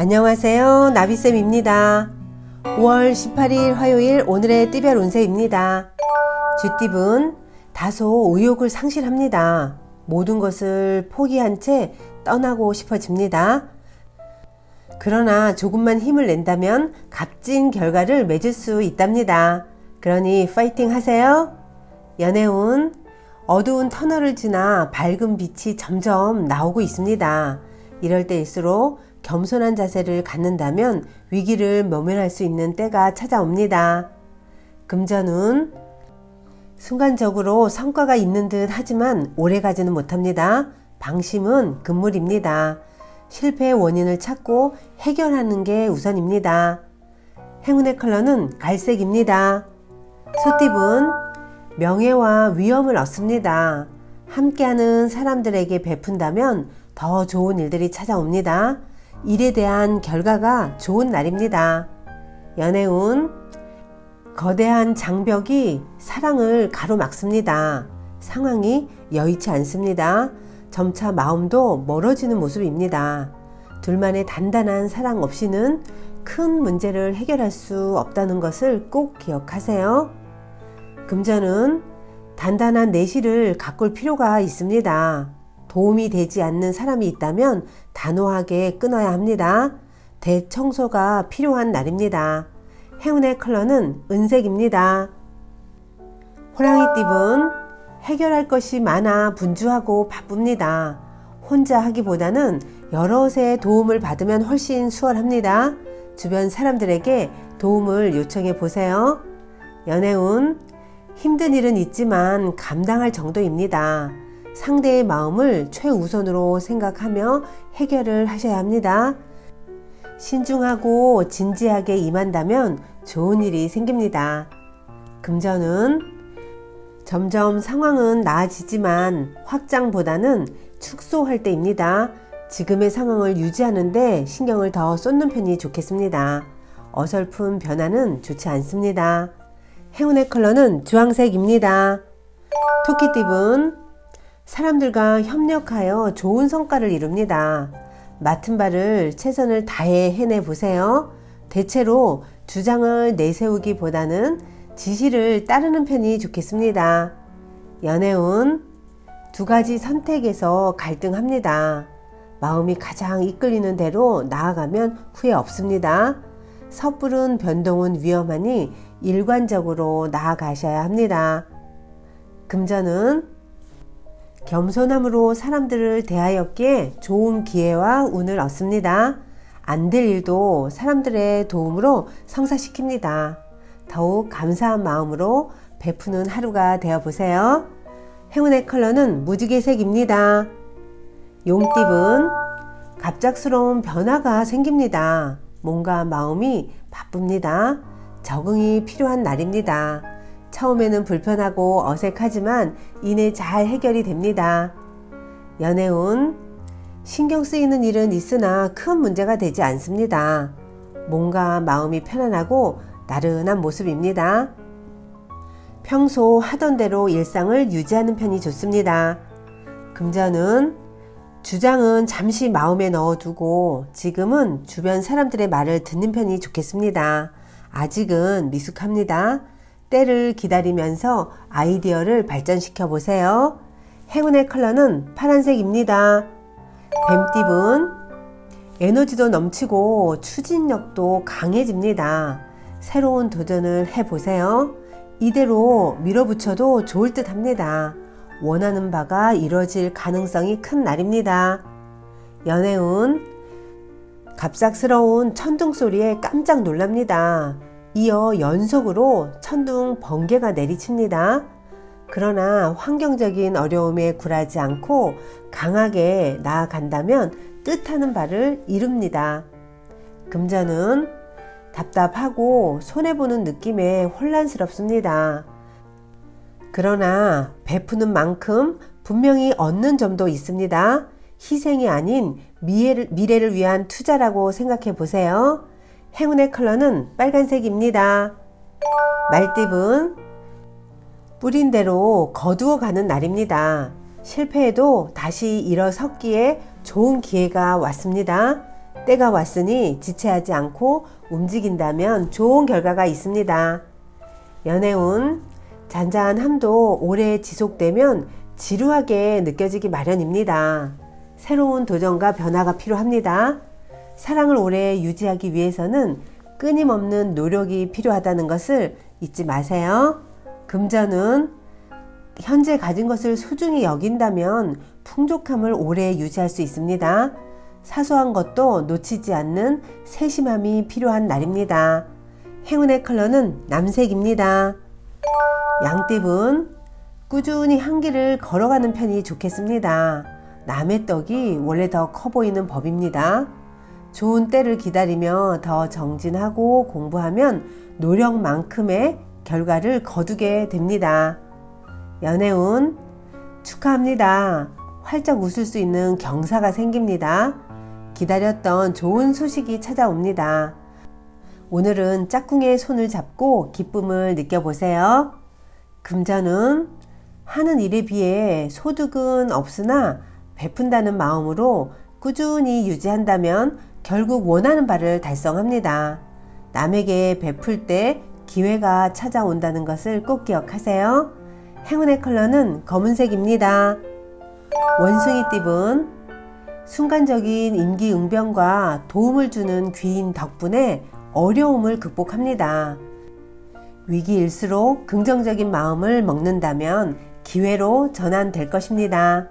안녕하세요. 나비쌤입니다. 5월 18일 화요일 오늘의 띠별 운세입니다. 쥐띠분 다소 의욕을 상실합니다. 모든 것을 포기한 채 떠나고 싶어집니다. 그러나 조금만 힘을 낸다면 값진 결과를 맺을 수 있답니다. 그러니 파이팅 하세요. 연애운 어두운 터널을 지나 밝은 빛이 점점 나오고 있습니다. 이럴 때일수록 겸손한 자세를 갖는다면 위기를 모면할 수 있는 때가 찾아옵니다. 금전운 순간적으로 성과가 있는 듯 하지만 오래 가지는 못합니다. 방심은 금물입니다. 실패의 원인을 찾고 해결하는 게 우선입니다. 행운의 컬러는 갈색입니다. 소띠분 명예와 위엄을 얻습니다. 함께하는 사람들에게 베푼다면 더 좋은 일들이 찾아옵니다. 일에 대한 결과가 좋은 날입니다. 연애운 거대한 장벽이 사랑을 가로막습니다. 상황이 여의치 않습니다. 점차 마음도 멀어지는 모습입니다. 둘만의 단단한 사랑 없이는 큰 문제를 해결할 수 없다는 것을 꼭 기억하세요. 금전은 단단한 내실을 가꿀 필요가 있습니다. 도움이 되지 않는 사람이 있다면 단호하게 끊어야 합니다. 대청소가 필요한 날입니다. 행운의 컬러는 은색입니다. 호랑이띠분 해결할 것이 많아 분주하고 바쁩니다. 혼자 하기보다는 여럿의 도움을 받으면 훨씬 수월합니다. 주변 사람들에게 도움을 요청해 보세요. 연애운 힘든 일은 있지만 감당할 정도입니다. 상대의 마음을 최우선으로 생각하며 해결을 하셔야 합니다. 신중하고 진지하게 임한다면 좋은 일이 생깁니다. 금전은 점점 상황은 나아지지만 확장보다는 축소할 때입니다. 지금의 상황을 유지하는데 신경을 더 쏟는 편이 좋겠습니다. 어설픈 변화는 좋지 않습니다. 행운의 컬러는 주황색입니다. 토끼띠분 사람들과 협력하여 좋은 성과를 이룹니다. 맡은 바를 최선을 다해 해내 보세요. 대체로 주장을 내세우기보다는 지시를 따르는 편이 좋겠습니다. 연애운 두 가지 선택에서 갈등합니다. 마음이 가장 이끌리는 대로 나아가면 후회 없습니다. 섣부른 변동은 위험하니 일관적으로 나아가셔야 합니다. 금전은 겸손함으로 사람들을 대하였기에 좋은 기회와 운을 얻습니다. 안 될 일도 사람들의 도움으로 성사시킵니다. 더욱 감사한 마음으로 베푸는 하루가 되어 보세요. 행운의 컬러는 무지개색입니다. 용띠분 갑작스러운 변화가 생깁니다. 뭔가 마음이 바쁩니다. 적응이 필요한 날입니다. 처음에는 불편하고 어색하지만 이내 잘 해결이 됩니다. 연애운 신경 쓰이는 일은 있으나 큰 문제가 되지 않습니다. 뭔가 마음이 편안하고 나른한 모습입니다. 평소 하던 대로 일상을 유지하는 편이 좋습니다. 금전은 주장은 잠시 마음에 넣어두고 지금은 주변 사람들의 말을 듣는 편이 좋겠습니다. 아직은 미숙합니다. 때를 기다리면서 아이디어를 발전시켜 보세요. 행운의 컬러는 파란색입니다. 뱀띠분 에너지도 넘치고 추진력도 강해집니다. 새로운 도전을 해보세요. 이대로 밀어붙여도 좋을 듯 합니다. 원하는 바가 이뤄질 가능성이 큰 날입니다. 연애운 갑작스러운 천둥 소리에 깜짝 놀랍니다. 이어 연속으로 천둥 번개가 내리칩니다. 그러나 환경적인 어려움에 굴하지 않고 강하게 나아간다면 뜻하는 바를 이룹니다. 금전은 답답하고 손해보는 느낌에 혼란스럽습니다. 그러나 베푸는 만큼 분명히 얻는 점도 있습니다. 희생이 아닌 미래를, 위한 투자라고 생각해 보세요. 행운의 컬러는 빨간색입니다. 말띠분 뿌린 대로 거두어 가는 날입니다. 실패해도 다시 일어섰기에 좋은 기회가 왔습니다. 때가 왔으니 지체하지 않고 움직인다면 좋은 결과가 있습니다. 연애운 잔잔함도 오래 지속되면 지루하게 느껴지기 마련입니다. 새로운 도전과 변화가 필요합니다. 사랑을 오래 유지하기 위해서는 끊임없는 노력이 필요하다는 것을 잊지 마세요. 금전은 현재 가진 것을 소중히 여긴다면 풍족함을 오래 유지할 수 있습니다. 사소한 것도 놓치지 않는 세심함이 필요한 날입니다. 행운의 컬러는 남색입니다. 양띠분, 꾸준히 한 길을 걸어가는 편이 좋겠습니다. 남의 떡이 원래 더 커 보이는 법입니다. 좋은 때를 기다리며 더 정진하고 공부하면 노력만큼의 결과를 거두게 됩니다. 연애운 축하합니다. 활짝 웃을 수 있는 경사가 생깁니다. 기다렸던 좋은 소식이 찾아옵니다. 오늘은 짝꿍의 손을 잡고 기쁨을 느껴보세요. 금전은 하는 일에 비해 소득은 없으나 베푼다는 마음으로 꾸준히 유지한다면 결국 원하는 바를 달성합니다. 남에게 베풀 때 기회가 찾아온다는 것을 꼭 기억하세요. 행운의 컬러는 검은색입니다. 원숭이 띠분 순간적인 임기응변과 도움을 주는 귀인 덕분에 어려움을 극복합니다. 위기일수록 긍정적인 마음을 먹는다면 기회로 전환될 것입니다.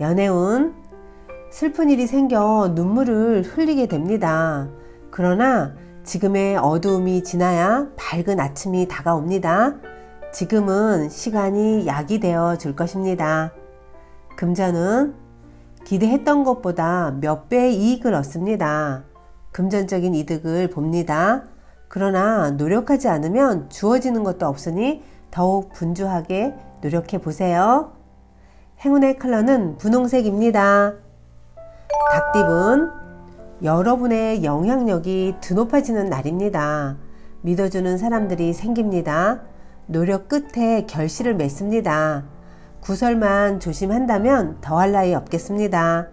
연애운 슬픈 일이 생겨 눈물을 흘리게 됩니다. 그러나 지금의 어두움이 지나야 밝은 아침이 다가옵니다. 지금은 시간이 약이 되어 줄 것입니다. 금전은 기대했던 것보다 몇 배의 이익을 얻습니다. 금전적인 이득을 봅니다. 그러나 노력하지 않으면 주어지는 것도 없으니 더욱 분주하게 노력해 보세요. 행운의 컬러는 분홍색입니다. 닭띠분, 여러분의 영향력이 드높아지는 날입니다. 믿어주는 사람들이 생깁니다. 노력 끝에 결실을 맺습니다. 구설만 조심한다면 더할 나위 없겠습니다.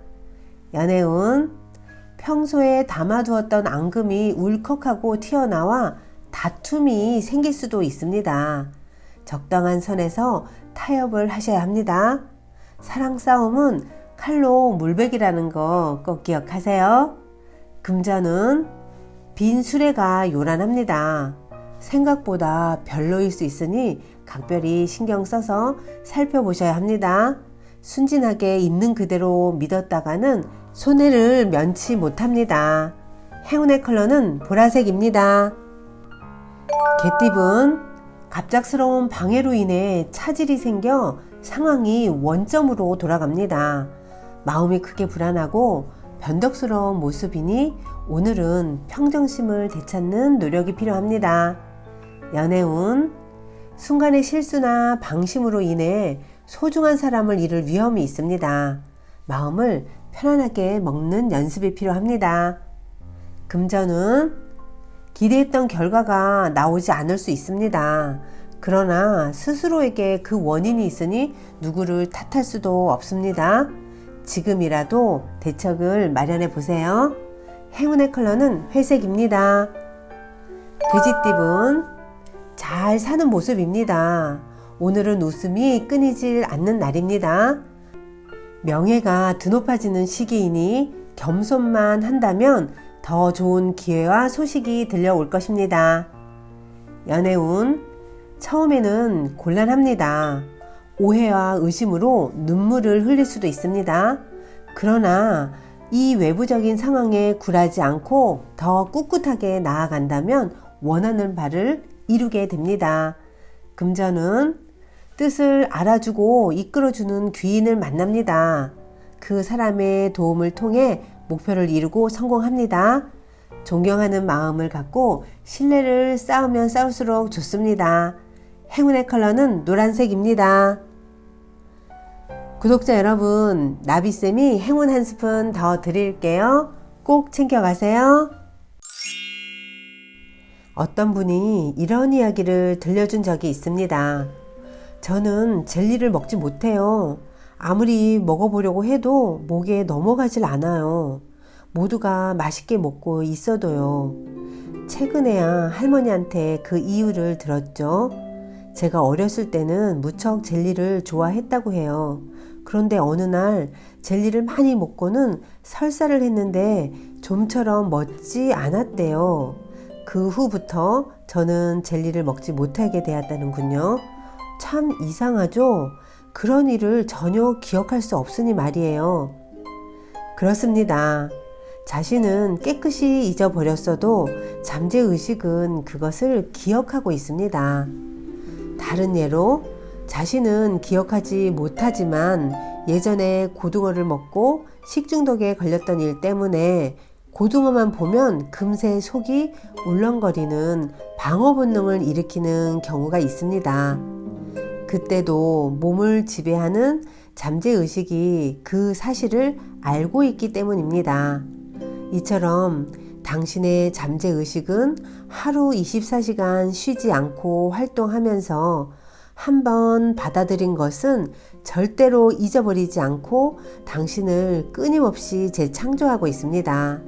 연애운, 평소에 담아두었던 앙금이 울컥하고 튀어나와 다툼이 생길 수도 있습니다. 적당한 선에서 타협을 하셔야 합니다. 사랑 싸움은 칼로 물베기라는 거 꼭 기억하세요. 금전은 빈 수레가 요란합니다. 생각보다 별로일 수 있으니 각별히 신경 써서 살펴보셔야 합니다. 순진하게 있는 그대로 믿었다가는 손해를 면치 못합니다. 행운의 컬러는 보라색입니다. 개띠분, 갑작스러운 방해로 인해 차질이 생겨 상황이 원점으로 돌아갑니다. 마음이 크게 불안하고 변덕스러운 모습이니 오늘은 평정심을 되찾는 노력이 필요합니다. 연애운, 순간의 실수나 방심으로 인해 소중한 사람을 잃을 위험이 있습니다. 마음을 편안하게 먹는 연습이 필요합니다. 금전은 기대했던 결과가 나오지 않을 수 있습니다. 그러나 스스로에게 그 원인이 있으니 누구를 탓할 수도 없습니다. 지금이라도 대책을 마련해 보세요. 행운의 컬러는 회색입니다. 돼지띠분, 잘 사는 모습입니다. 오늘은 웃음이 끊이질 않는 날입니다. 명예가 드높아지는 시기이니 겸손만 한다면 더 좋은 기회와 소식이 들려올 것입니다. 연애운, 처음에는 곤란합니다. 오해와 의심으로 눈물을 흘릴 수도 있습니다. 그러나 이 외부적인 상황에 굴하지 않고 더 꿋꿋하게 나아간다면 원하는 바를 이루게 됩니다. 금전은 뜻을 알아주고 이끌어주는 귀인을 만납니다. 그 사람의 도움을 통해 목표를 이루고 성공합니다. 존경하는 마음을 갖고 신뢰를 쌓으면 쌓을수록 좋습니다. 행운의 컬러는 노란색입니다. 구독자 여러분, 나비쌤이 행운 한 스푼 더 드릴게요. 꼭 챙겨가세요. 어떤 분이 이런 이야기를 들려준 적이 있습니다. 저는 젤리를 먹지 못해요. 아무리 먹어보려고 해도 목에 넘어가질 않아요. 모두가 맛있게 먹고 있어도요. 최근에야 할머니한테 그 이유를 들었죠. 제가 어렸을 때는 무척 젤리를 좋아했다고 해요. 그런데 어느 날 젤리를 많이 먹고는 설사를 했는데 좀처럼 멋지 않았대요. 그 후부터 저는 젤리를 먹지 못하게 되었다는군요. 참 이상하죠? 그런 일을 전혀 기억할 수 없으니 말이에요. 그렇습니다. 자신은 깨끗이 잊어버렸어도 잠재의식은 그것을 기억하고 있습니다. 다른 예로 자신은 기억하지 못하지만 예전에 고등어를 먹고 식중독에 걸렸던 일 때문에 고등어만 보면 금세 속이 울렁거리는 방어 본능을 일으키는 경우가 있습니다. 그때도 몸을 지배하는 잠재의식이 그 사실을 알고 있기 때문입니다. 이처럼 당신의 잠재 의식은 하루 24시간 쉬지 않고 활동하면서 한번 받아들인 것은 절대로 잊어버리지 않고 당신을 끊임없이 재창조하고 있습니다.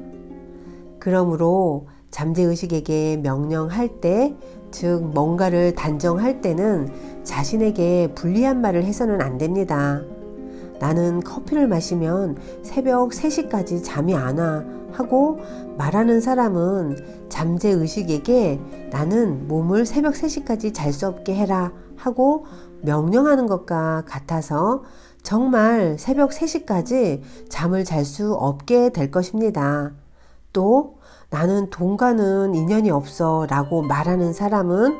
그러므로 잠재의식에게 명령할 때, 즉, 뭔가를 단정할 때는 자신에게 불리한 말을 해서는 안 됩니다. 나는 커피를 마시면 새벽 3시까지 잠이 안 와. 하고 말하는 사람은 잠재 의식에게 나는 몸을 새벽 3시까지 잘 수 없게 해라 하고 명령하는 것과 같아서 정말 새벽 3시까지 잠을 잘 수 없게 될 것입니다. 또 나는 돈과는 인연이 없어 라고 말하는 사람은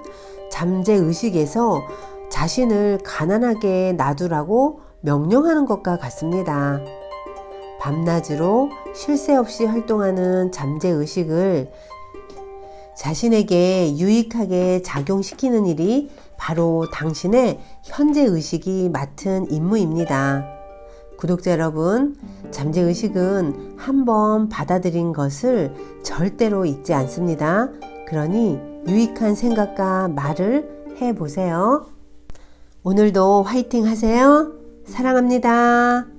잠재 의식에서 자신을 가난하게 놔두라고 명령하는 것과 같습니다. 밤낮으로 쉴 새 없이 활동하는 잠재의식을 자신에게 유익하게 작용시키는 일이 바로 당신의 현재의식이 맡은 임무입니다. 구독자 여러분, 잠재의식은 한번 받아들인 것을 절대로 잊지 않습니다. 그러니 유익한 생각과 말을 해보세요. 오늘도 화이팅 하세요. 사랑합니다.